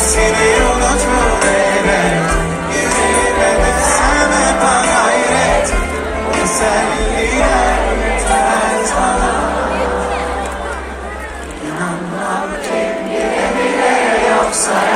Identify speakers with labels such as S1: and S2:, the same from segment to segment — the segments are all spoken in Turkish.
S1: Seni unutur elbet Yüreğime de sen hep gayret Güzelliğe lütfet bana bile yoksa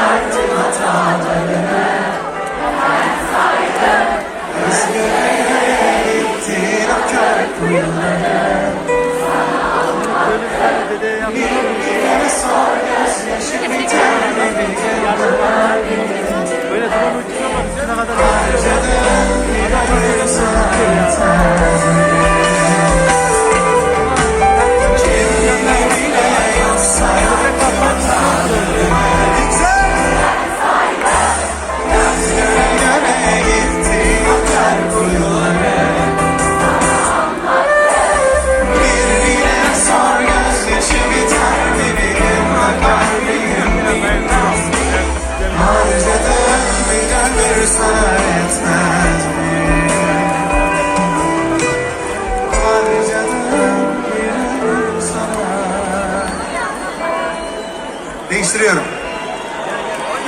S1: Karıştırıyorum.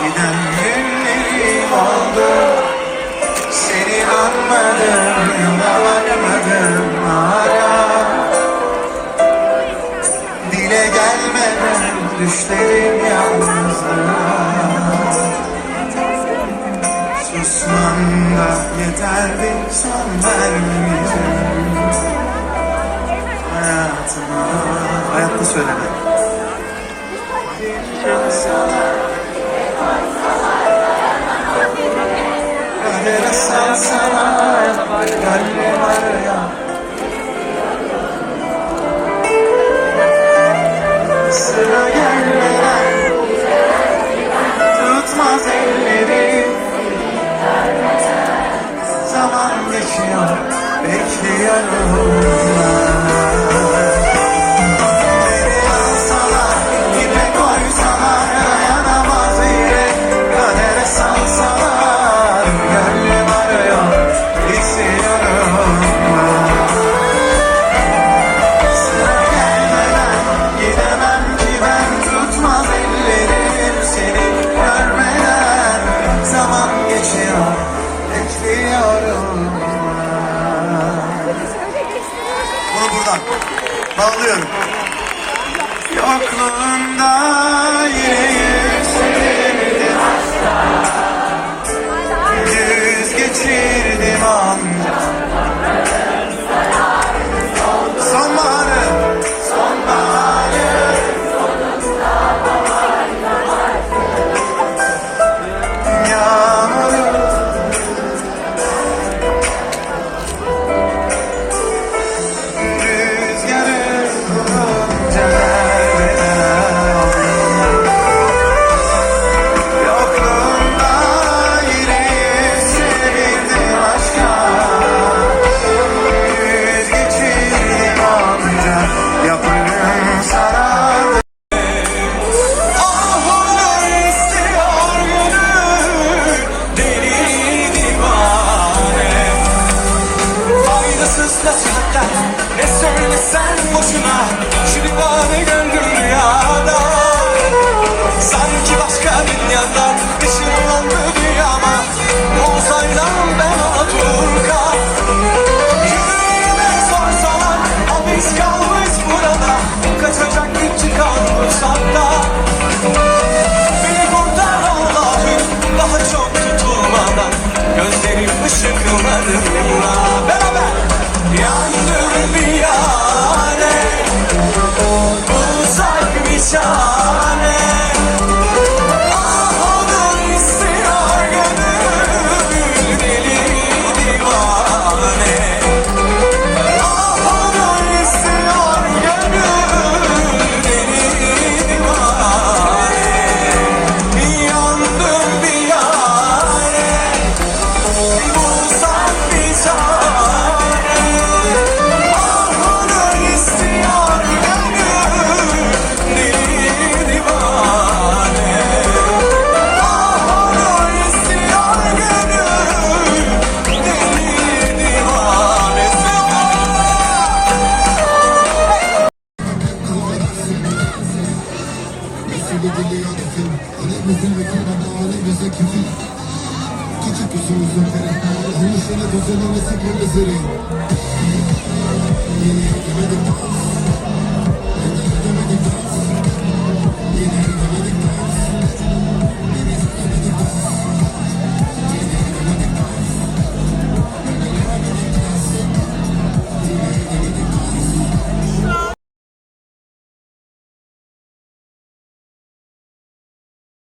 S1: Giden günlerim oldu Seni anmadım Yuna varmadım hala. Dile gelmeden Düşlerim yalnızlığa. Susman da yeterdi Son vermeyeceğim. Hayatıma Hayatta söyleme Kadere sarsana Kalbe var ya Tutmaz elleri. Zaman geçiyor Bekliyorum Ağlıyorum. Yokluğunda Sızla sakla ne söylesen boşuna. Şu divane gönlüm rüyada. Sanki başka dünyadan
S2: 下。Geliyor nefil Alemizin vekil baba alemizin kefil Küçük üstümüzün peri Oluşunu düzenlemesi böyle seri Yeni yemedim